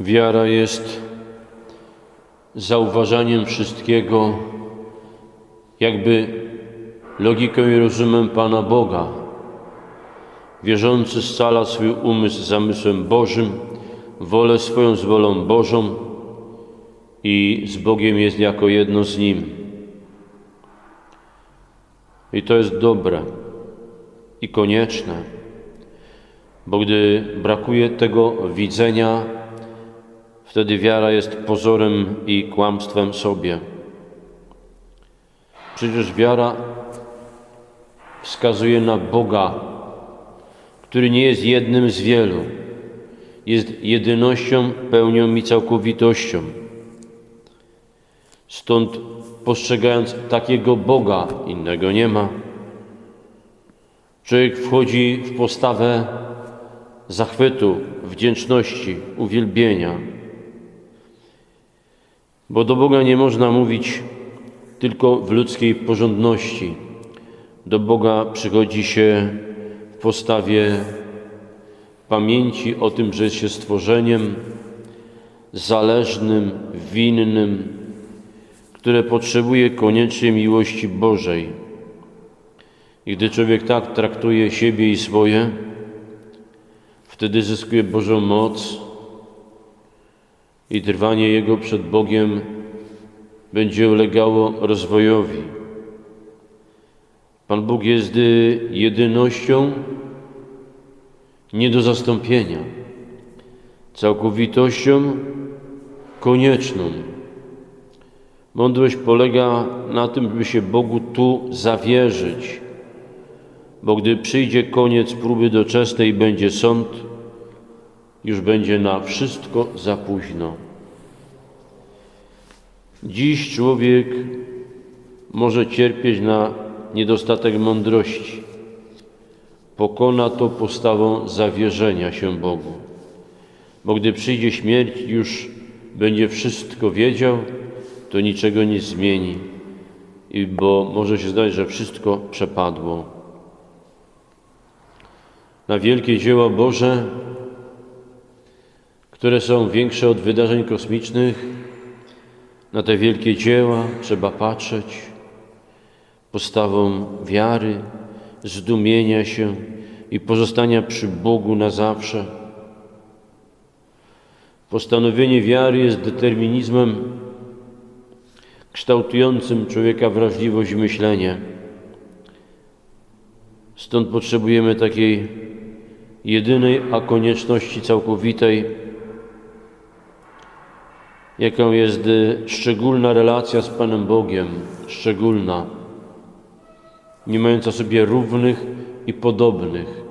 Wiara jest zauważaniem wszystkiego, jakby logiką i rozumem Pana Boga. Wierzący scala swój umysł zamysłem Bożym, wolę swoją z wolą Bożą i z Bogiem jest jako jedno z Nim. I to jest dobre i konieczne, bo gdy brakuje tego widzenia, wtedy wiara jest pozorem i kłamstwem sobie. Przecież wiara wskazuje na Boga, który nie jest jednym z wielu, jest jedynością, pełnią i całkowitością. Stąd postrzegając takiego Boga, innego nie ma, człowiek wchodzi w postawę zachwytu, wdzięczności, uwielbienia. Bo do Boga nie można mówić tylko w ludzkiej porządności. Do Boga przychodzi się w postawie pamięci o tym, że jest się stworzeniem zależnym, winnym, które potrzebuje koniecznie miłości Bożej. I gdy człowiek tak traktuje siebie i swoje, wtedy zyskuje Bożą moc i trwanie Jego przed Bogiem będzie ulegało rozwojowi. Pan Bóg jest jedynością nie do zastąpienia, całkowitością konieczną. Mądrość polega na tym, by się Bogu tu zawierzyć, bo gdy przyjdzie koniec próby doczesnej będzie sąd, już będzie na wszystko za późno. Dziś człowiek może cierpieć na niedostatek mądrości. Pokona to postawą zawierzenia się Bogu. Bo gdy przyjdzie śmierć, już będzie wszystko wiedział, to niczego nie zmieni, i bo może się zdać, że wszystko przepadło. Na wielkie dzieła Boże, które są większe od wydarzeń kosmicznych, na te wielkie dzieła trzeba patrzeć postawą wiary, zdumienia się i pozostania przy Bogu na zawsze. Postanowienie wiary jest determinizmem kształtującym człowieka wrażliwość i myślenie. Stąd potrzebujemy takiej jedynej, a konieczności całkowitej, jaką jest szczególna relacja z Panem Bogiem, szczególna, nie mająca sobie równych i podobnych.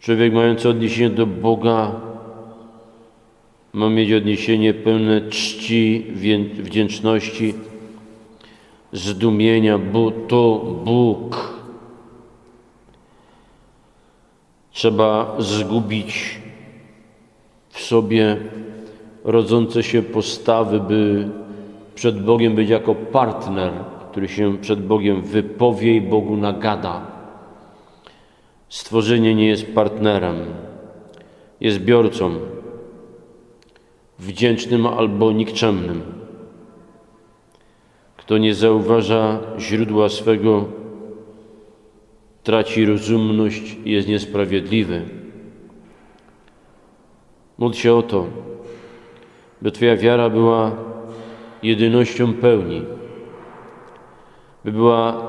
Człowiek mający odniesienie do Boga ma mieć odniesienie pełne czci, wdzięczności, zdumienia, bo to Bóg. Trzeba zgubić w sobie rodzące się postawy, by przed Bogiem być jako partner, który się przed Bogiem wypowie i Bogu nagada. Stworzenie nie jest partnerem, jest biorcą, wdzięcznym albo nikczemnym. Kto nie zauważa źródła swego, traci rozumność i jest niesprawiedliwy. Módl się o to, by Twoja wiara była jedynością pełni, by była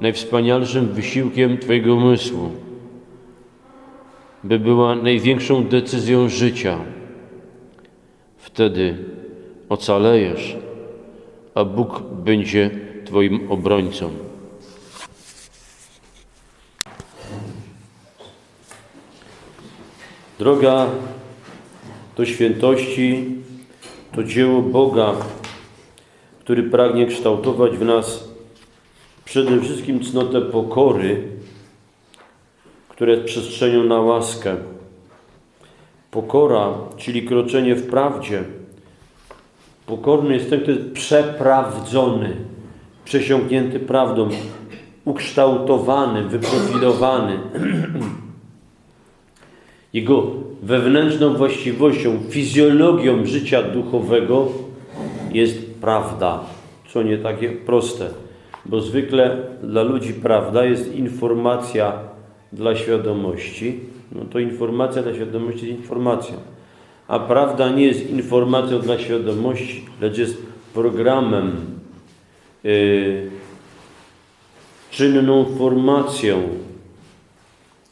najwspanialszym wysiłkiem Twojego umysłu, by była największą decyzją życia. Wtedy ocalejesz, a Bóg będzie Twoim obrońcą. Droga do świętości to dzieło Boga, który pragnie kształtować w nas przede wszystkim cnotę pokory, która jest przestrzenią na łaskę. Pokora, czyli kroczenie w prawdzie. Pokorny jest ten, kto jest przeprawdzony, przesiąknięty prawdą, ukształtowany, wyprofilowany. jego wewnętrzną właściwością, fizjologią życia duchowego jest prawda, co nie takie proste, bo zwykle dla ludzi prawda jest informacja dla świadomości, no to informacja dla świadomości jest informacja, a prawda nie jest informacją dla świadomości, lecz jest programem, yy, czynną formacją,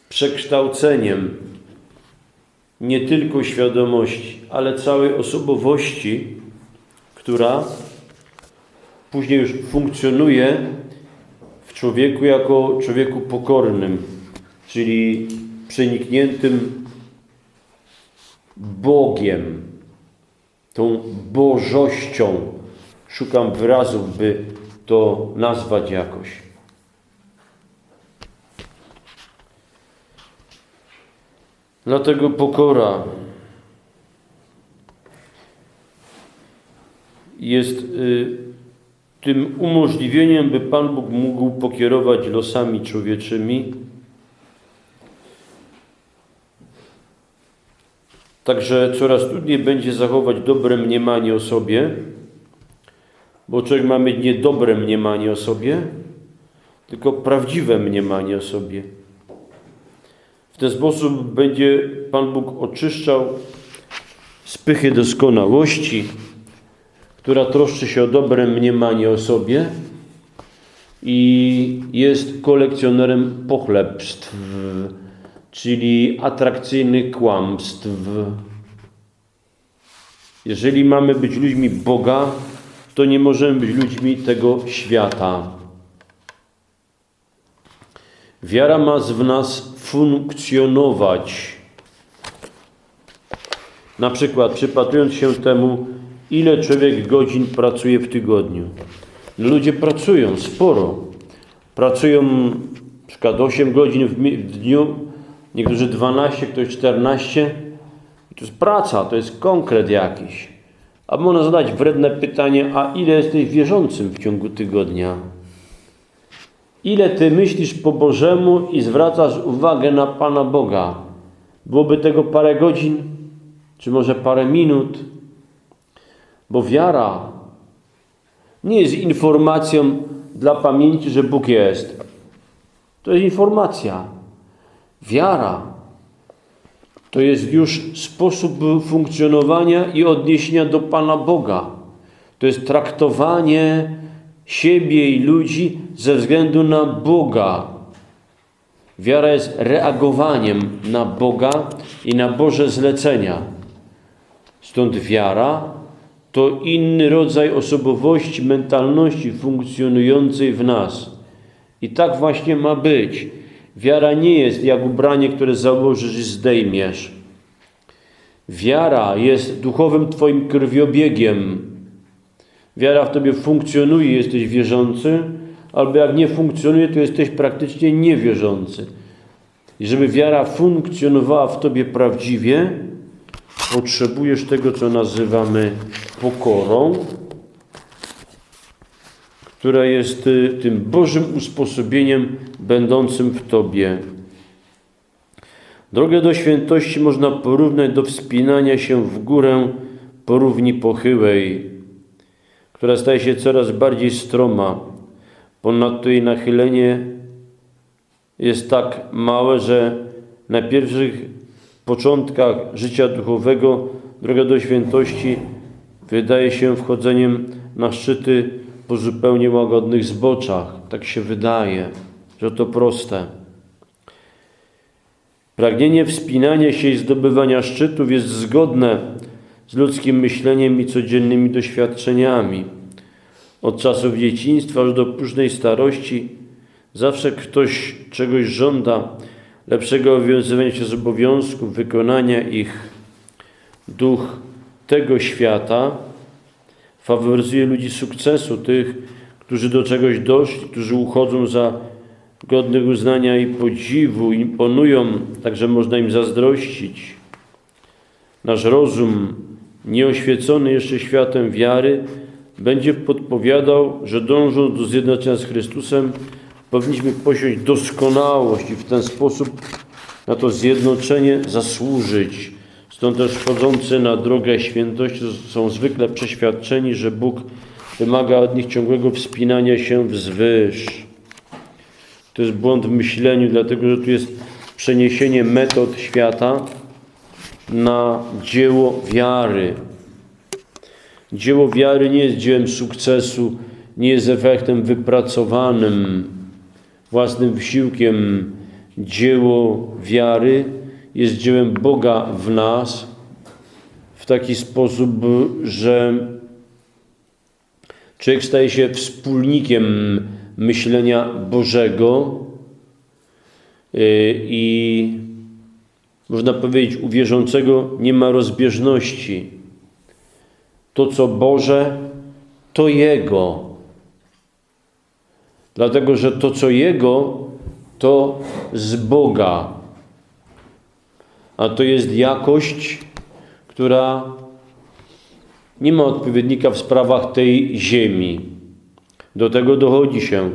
przekształceniem nie tylko świadomości, ale całej osobowości, która później już funkcjonuje w człowieku jako człowieku pokornym, czyli przenikniętym Bogiem, tą bożością. Szukam wyrazów, by to nazwać jakoś. Dlatego pokora jest y, tym umożliwieniem, by Pan Bóg mógł pokierować losami człowieczymi. Także coraz trudniej będzie zachować dobre mniemanie o sobie, bo człowiek ma mieć nie dobre mniemanie o sobie, tylko prawdziwe mniemanie o sobie. Ten sposób będzie Pan Bóg oczyszczał z pychy doskonałości, która troszczy się o dobre mniemanie o sobie i jest kolekcjonerem pochlebstw, czyli atrakcyjnych kłamstw. Jeżeli mamy być ludźmi Boga, to nie możemy być ludźmi tego świata. Wiara ma w nas funkcjonować. Na przykład przypatrując się temu, ile człowiek godzin pracuje w tygodniu. Ludzie pracują sporo. Pracują na przykład 8 godzin w, dniu, niektórzy 12, ktoś 14. To jest praca, to jest konkret jakiś. A można zadać wredne pytanie, a ile jesteś wierzącym w ciągu tygodnia? Ile ty myślisz po Bożemu i zwracasz uwagę na Pana Boga? Byłoby tego parę godzin, czy może parę minut? Bo wiara nie jest informacją dla pamięci, że Bóg jest. To jest informacja. Wiara to jest już sposób funkcjonowania i odniesienia do Pana Boga. To jest traktowanie siebie i ludzi ze względu na Boga. Wiara jest reagowaniem na Boga i na Boże zlecenia. Stąd wiara to inny rodzaj osobowości, mentalności funkcjonującej w nas. I tak właśnie ma być. Wiara nie jest jak ubranie, które założysz i zdejmiesz. Wiara jest duchowym Twoim krwiobiegiem. Wiara w Tobie funkcjonuje, jesteś wierzący, albo jak nie funkcjonuje, to jesteś praktycznie niewierzący. I żeby wiara funkcjonowała w Tobie prawdziwie, potrzebujesz tego, co nazywamy pokorą, która jest y, tym Bożym usposobieniem będącym w Tobie. Drogę do świętości można porównać do wspinania się w górę po równi pochyłej, która staje się coraz bardziej stroma. Ponadto jej nachylenie jest tak małe, że na pierwszych początkach życia duchowego droga do świętości wydaje się wchodzeniem na szczyty po zupełnie łagodnych zboczach. Tak się wydaje, że to proste. Pragnienie wspinania się i zdobywania szczytów jest zgodne z ludzkim myśleniem i codziennymi doświadczeniami. Od czasów dzieciństwa aż do późnej starości zawsze ktoś czegoś żąda, lepszego owiązywania się z obowiązków, wykonania ich. Duch tego świata faworyzuje ludzi sukcesu, tych, którzy do czegoś doszli, którzy uchodzą za godnych uznania i podziwu, imponują, także można im zazdrościć. Nasz rozum, nieoświecony jeszcze światem wiary, będzie podpowiadał, że dążąc do zjednoczenia z Chrystusem, powinniśmy posiąść doskonałość i w ten sposób na to zjednoczenie zasłużyć. Stąd też wchodzący na drogę świętości są zwykle przeświadczeni, że Bóg wymaga od nich ciągłego wspinania się wzwyż. To jest błąd w myśleniu, dlatego że tu jest przeniesienie metod świata na dzieło wiary. Dzieło wiary nie jest dziełem sukcesu, nie jest efektem wypracowanym własnym wysiłkiem. Dzieło wiary jest dziełem Boga w nas w taki sposób, że człowiek staje się wspólnikiem myślenia Bożego y, i można powiedzieć, u wierzącego nie ma rozbieżności. To, co Boże, to Jego. Dlatego, że to, co Jego, to z Boga. A to jest jakość, która nie ma odpowiednika w sprawach tej ziemi. Do tego dochodzi się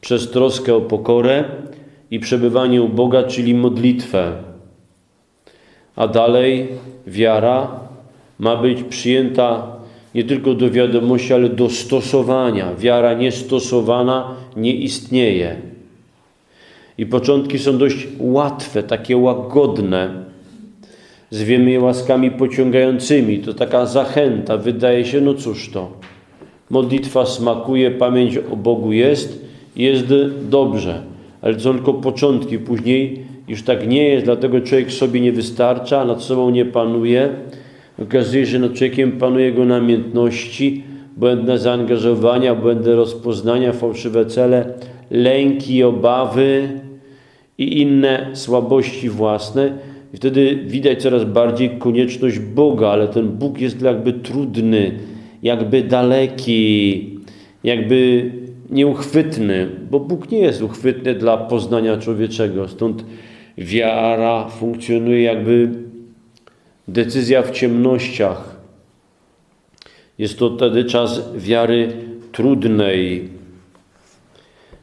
przez troskę o pokorę i przebywanie u Boga, czyli modlitwę. A dalej wiara ma być przyjęta nie tylko do wiadomości, ale do stosowania. Wiara niestosowana nie istnieje. I początki są dość łatwe, takie łagodne. Zwiemy je łaskami pociągającymi. To taka zachęta. Wydaje się, no cóż to. Modlitwa smakuje, pamięć o Bogu jest, jest dobrze. Ale to tylko początki. Później już tak nie jest, dlatego człowiek sobie nie wystarcza, nad sobą nie panuje. Okazuje się, że nad człowiekiem panuje jego namiętności, błędne zaangażowania, błędne rozpoznania, fałszywe cele, lęki, obawy i inne słabości własne. I wtedy widać coraz bardziej konieczność Boga, ale ten Bóg jest jakby trudny, jakby daleki, jakby nieuchwytny, bo Bóg nie jest uchwytny dla poznania człowieczego. Stąd wiara funkcjonuje jakby decyzja w ciemnościach. Jest to wtedy czas wiary trudnej,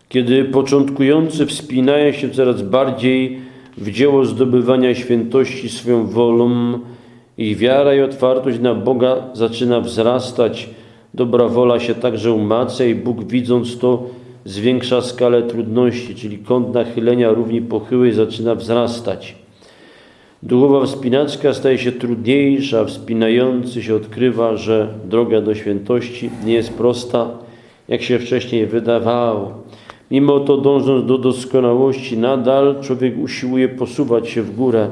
kiedy początkujący wspinają się coraz bardziej w dzieło zdobywania świętości swoją wolą, ich wiara i otwartość na Boga zaczyna wzrastać, dobra wola się także umacnia i Bóg widząc to zwiększa skalę trudności, czyli kąt nachylenia równi pochyłej zaczyna wzrastać. Duchowa wspinaczka staje się trudniejsza, wspinający się odkrywa, że droga do świętości nie jest prosta, jak się wcześniej wydawało. Mimo to dążąc do doskonałości, nadal człowiek usiłuje posuwać się w górę.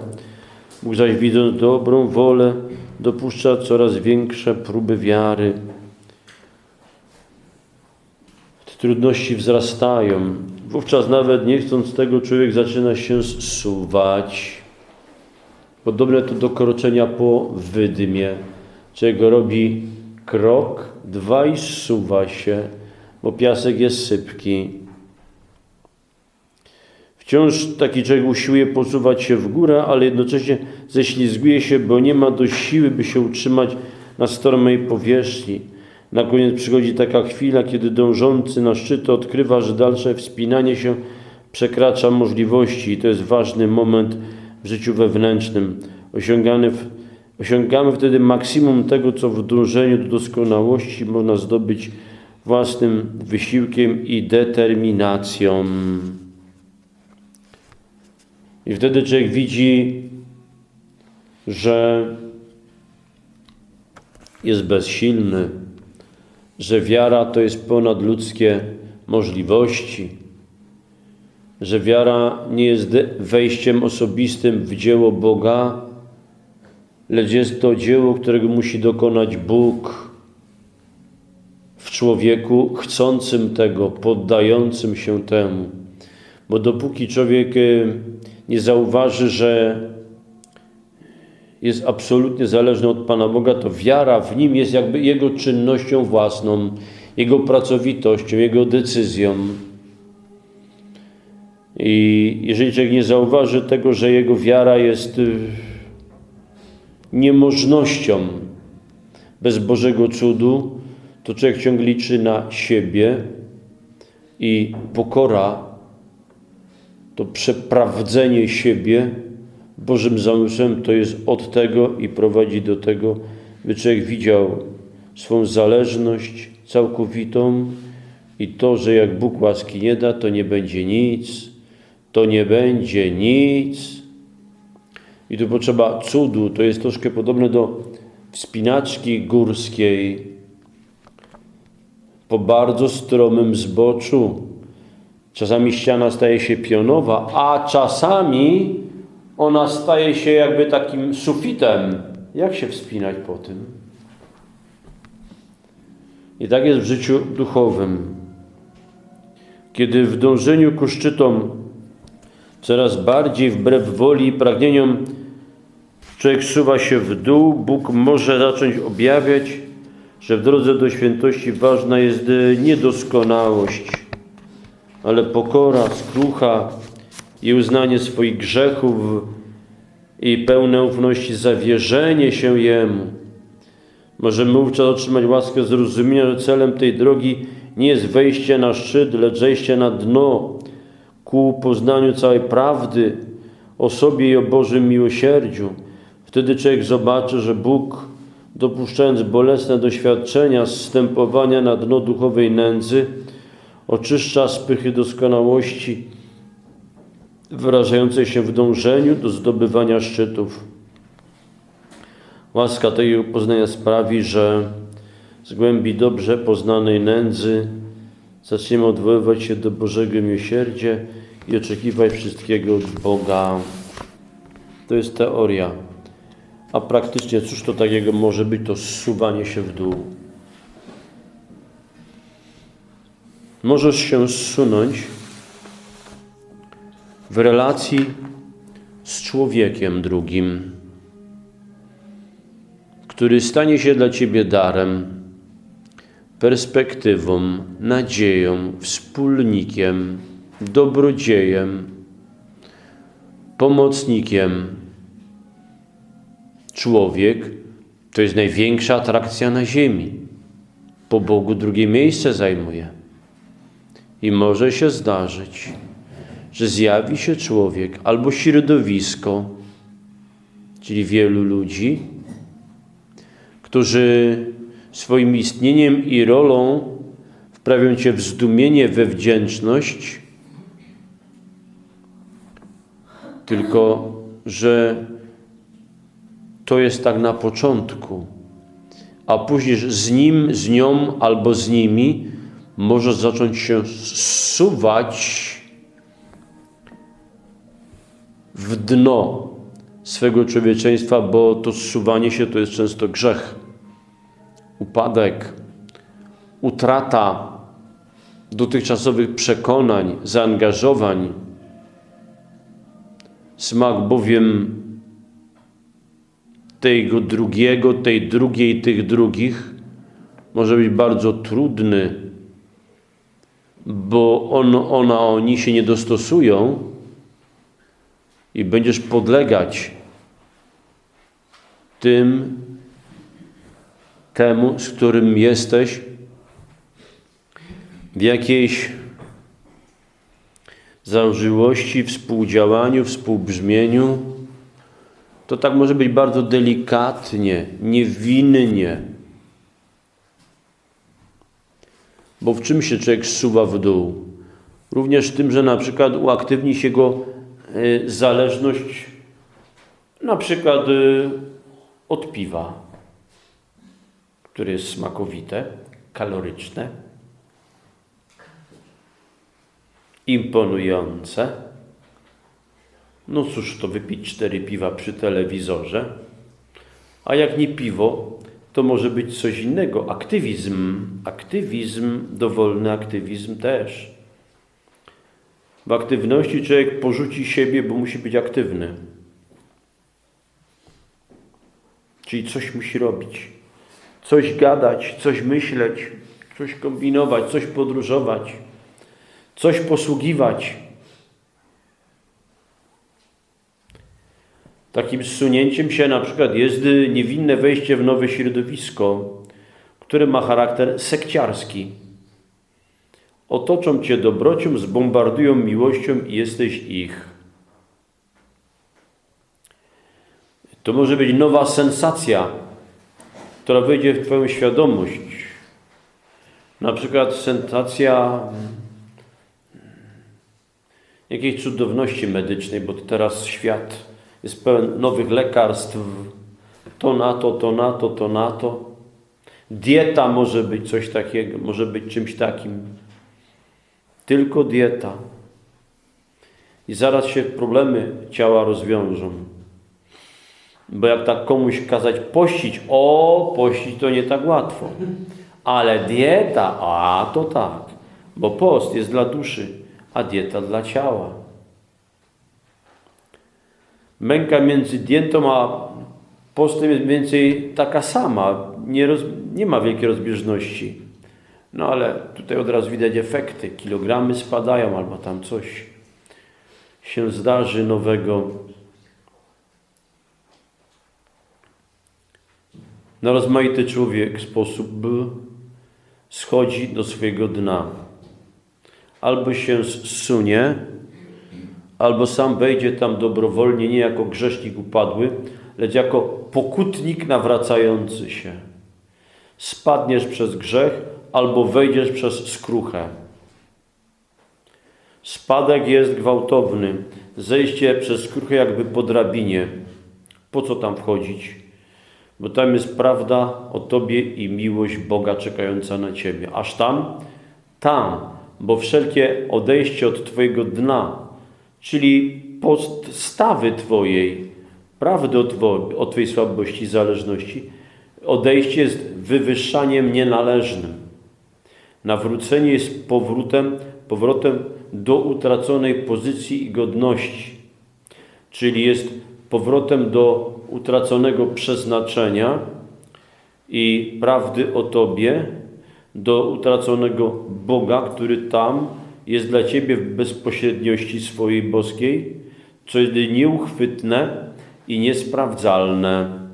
Bóg zaś widząc dobrą wolę, dopuszcza coraz większe próby wiary. Trudności wzrastają. Wówczas nawet nie chcąc tego, człowiek zaczyna się zsuwać. Podobne to do kroczenia po wydmie. Człowiek robi krok, dwa i zsuwa się, bo piasek jest sypki. Wciąż taki człowiek usiłuje posuwać się w górę, ale jednocześnie ześlizguje się, bo nie ma dość siły, by się utrzymać na stromej powierzchni. Na koniec przychodzi taka chwila, kiedy dążący na szczyt odkrywa, że dalsze wspinanie się przekracza możliwości i to jest ważny moment w życiu wewnętrznym. W, osiągamy wtedy maksimum tego, co w dążeniu do doskonałości można zdobyć własnym wysiłkiem i determinacją. I wtedy człowiek widzi, że jest bezsilny, że wiara to jest ponadludzkie możliwości, że wiara nie jest wejściem osobistym w dzieło Boga, lecz jest to dzieło, którego musi dokonać Bóg w człowieku chcącym tego, poddającym się temu. Bo dopóki człowiek y, nie zauważy, że jest absolutnie zależny od Pana Boga, to wiara w Nim jest jakby Jego czynnością własną, Jego pracowitością, Jego decyzją. I jeżeli człowiek nie zauważy tego, że jego wiara jest y, niemożnością bez Bożego cudu, to człowiek ciągle liczy na siebie i pokora to przeprawdzenie siebie Bożym zamysłem to jest od tego i prowadzi do tego, by człowiek widział swą zależność całkowitą i to, że jak Bóg łaski nie da, to nie będzie nic, to nie będzie nic. I tu potrzeba cudu, to jest troszkę podobne do wspinaczki górskiej po bardzo stromym zboczu. Czasami ściana staje się pionowa, a czasami ona staje się jakby takim sufitem. Jak się wspinać po tym? I tak jest w życiu duchowym. Kiedy w dążeniu ku szczytom coraz bardziej wbrew woli i pragnieniom człowiek suwa się w dół, Bóg może zacząć objawiać, że w drodze do świętości ważna jest niedoskonałość, ale pokora, skrucha i uznanie swoich grzechów i pełne ufności zawierzenie się Jemu. Możemy wówczas otrzymać łaskę zrozumienia, że celem tej drogi nie jest wejście na szczyt, lecz zejście na dno ku poznaniu całej prawdy o sobie i o Bożym miłosierdziu. Wtedy człowiek zobaczy, że Bóg, dopuszczając bolesne doświadczenia zstępowania na dno duchowej nędzy, oczyszcza z pychy doskonałości wyrażającej się w dążeniu do zdobywania szczytów. Łaska tego poznania sprawi, że z głębi dobrze poznanej nędzy zaczniemy odwoływać się do Bożego miłosierdzia i oczekiwać wszystkiego od Boga. To jest teoria. A praktycznie cóż to takiego może być? To zsuwanie się w dół. Możesz się zsunąć w relacji z człowiekiem drugim, który stanie się dla Ciebie darem, perspektywą, nadzieją, wspólnikiem, dobrodziejem, pomocnikiem. Człowiek to jest największa atrakcja na ziemi. Po Bogu drugie miejsce zajmuje. I może się zdarzyć, że zjawi się człowiek albo środowisko, czyli wielu ludzi, którzy swoim istnieniem i rolą wprawią cię w zdumienie, we wdzięczność, tylko że to jest tak na początku, a później z nim, z nią albo z nimi może zacząć się zsuwać w dno swego człowieczeństwa, bo to zsuwanie się to jest często grzech, upadek, utrata dotychczasowych przekonań, zaangażowań. Smak bowiem tego drugiego, tej drugiej, tych drugich może być bardzo trudny, bo on, ona, oni się nie dostosują i będziesz podlegać tym, temu, z którym jesteś w jakiejś zażyłości, współdziałaniu, współbrzmieniu, to tak może być bardzo delikatnie, niewinnie. Bo w czym się człowiek zsuwa w dół? Również tym, że na przykład uaktywni się go zależność na przykład y, od piwa, które jest smakowite, kaloryczne, imponujące. No cóż, to wypić cztery piwa przy telewizorze, a jak nie piwo, to może być coś innego. Aktywizm, aktywizm, dowolny aktywizm też. W aktywności człowiek porzuci siebie, bo musi być aktywny. Czyli coś musi robić, coś gadać, coś myśleć, coś kombinować, coś podróżować, coś posługiwać. Takim zsunięciem się na przykład jest niewinne wejście w nowe środowisko, które ma charakter sekciarski. Otoczą cię dobrocią, zbombardują miłością i jesteś ich. To może być nowa sensacja, która wejdzie w Twoją świadomość. Na przykład sensacja jakiejś cudowności medycznej, bo teraz świat jest pełen nowych lekarstw, to na to, to na to, to na to. Dieta może być coś takiego, może być czymś takim. Tylko dieta. I zaraz się problemy ciała rozwiążą. Bo jak tak komuś kazać pościć, o, pościć to nie tak łatwo. Ale dieta, a to tak. Bo post jest dla duszy, a dieta dla ciała. Męka między dietą a postem jest mniej więcej taka sama. Nie, roz, nie ma wielkiej rozbieżności. No ale tutaj od razu widać efekty. Kilogramy spadają albo tam coś się zdarzy nowego. Na rozmaity człowiek sposób schodzi do swojego dna. Albo się zsunie, albo sam wejdzie tam dobrowolnie, nie jako grzesznik upadły, lecz jako pokutnik nawracający się. Spadniesz przez grzech, albo wejdziesz przez skruchę. Spadek jest gwałtowny, zejście przez skruchę jakby po drabinie. Po co tam wchodzić? Bo tam jest prawda o Tobie i miłość Boga czekająca na Ciebie. Aż tam? Tam, bo wszelkie odejście od Twojego dna, czyli podstawy Twojej, prawdy o Twojej słabości i zależności, odejście jest wywyższaniem nienależnym. Nawrócenie jest powrotem, powrotem do utraconej pozycji i godności, czyli jest powrotem do utraconego przeznaczenia i prawdy o Tobie, do utraconego Boga, który tam jest dla Ciebie w bezpośredniości swojej boskiej, co jest nieuchwytne i niesprawdzalne.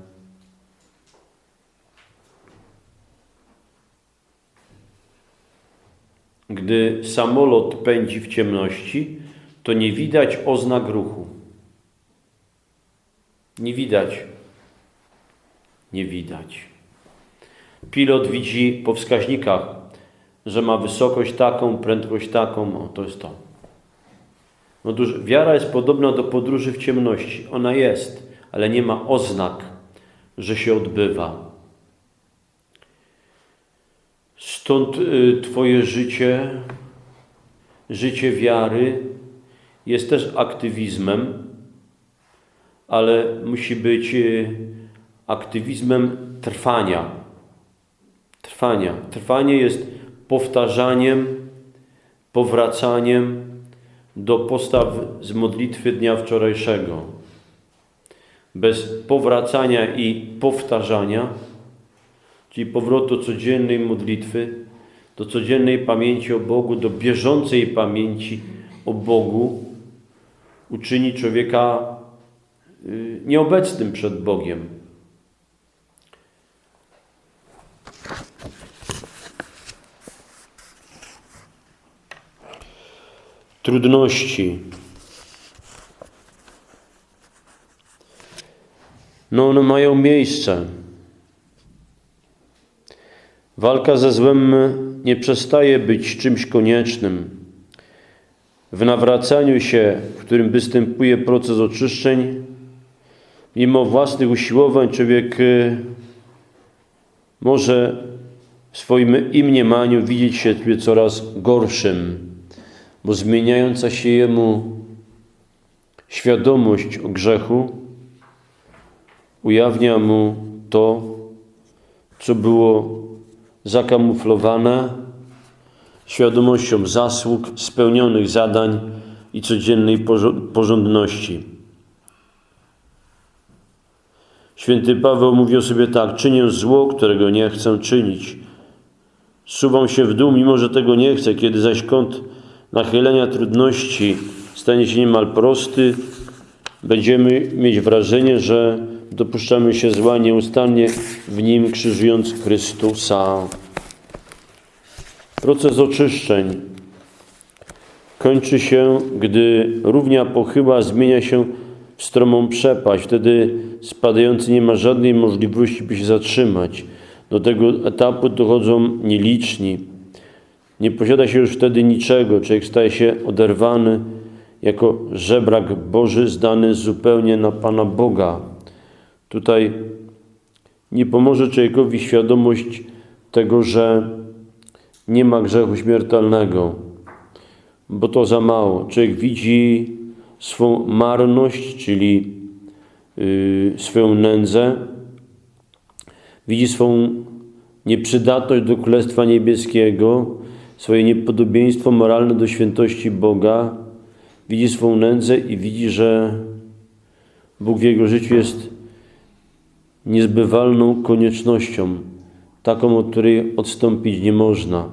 Gdy samolot pędzi w ciemności, to nie widać oznak ruchu. Nie widać. Nie widać. Pilot widzi po wskaźnikach, że ma wysokość taką, prędkość taką. O, to jest to. No, wiara jest podobna do podróży w ciemności. Ona jest, ale nie ma oznak, że się odbywa. Stąd y, Twoje życie, życie wiary jest też aktywizmem, ale musi być y, aktywizmem trwania. Trwania. Trwanie jest powtarzaniem, powracaniem do postaw z modlitwy dnia wczorajszego. Bez powracania i powtarzania czyli powrotu do codziennej modlitwy, do codziennej pamięci o Bogu, do bieżącej pamięci o Bogu, uczyni człowieka y, nieobecnym przed Bogiem. Trudności. No, one mają miejsce. Walka ze złem nie przestaje być czymś koniecznym. W nawracaniu się, w którym występuje proces oczyszczeń, mimo własnych usiłowań człowiek y, może w swoim im mniemaniu widzieć się coraz gorszym, bo zmieniająca się jemu świadomość o grzechu ujawnia mu to, co było zakamuflowane świadomością zasług, spełnionych zadań i codziennej porządności. Święty Paweł mówi o sobie tak: czynię zło, którego nie chcę czynić. Suwam się w dół, mimo że tego nie chcę, kiedy zaś kąt nachylenia trudności stanie się niemal prosty, będziemy mieć wrażenie, że dopuszczamy się zła nieustannie w nim krzyżując Chrystusa. Proces oczyszczeń kończy się, gdy równia pochyła zmienia się w stromą przepaść. Wtedy spadający nie ma żadnej możliwości, by się zatrzymać. Do tego etapu dochodzą nieliczni. Nie posiada się już wtedy niczego. Człowiek staje się oderwany jako żebrak Boży, zdany zupełnie na Pana Boga. Tutaj nie pomoże człowiekowi świadomość tego, że nie ma grzechu śmiertelnego, bo to za mało. Człowiek widzi swą marność, czyli yy, swoją nędzę, widzi swą nieprzydatność do Królestwa Niebieskiego, swoje niepodobieństwo moralne do świętości Boga, widzi swą nędzę i widzi, że Bóg w jego życiu jest niezbywalną koniecznością, taką, od której odstąpić nie można.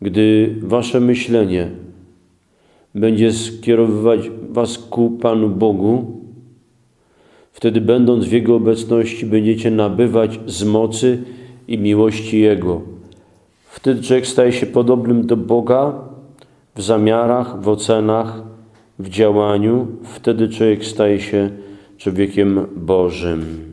Gdy wasze myślenie będzie skierowywać was ku Panu Bogu, wtedy będąc w Jego obecności będziecie nabywać z mocy i miłości Jego. Wtedy człowiek staje się podobnym do Boga w zamiarach, w ocenach, w działaniu. Wtedy człowiek staje się człowiekiem Bożym.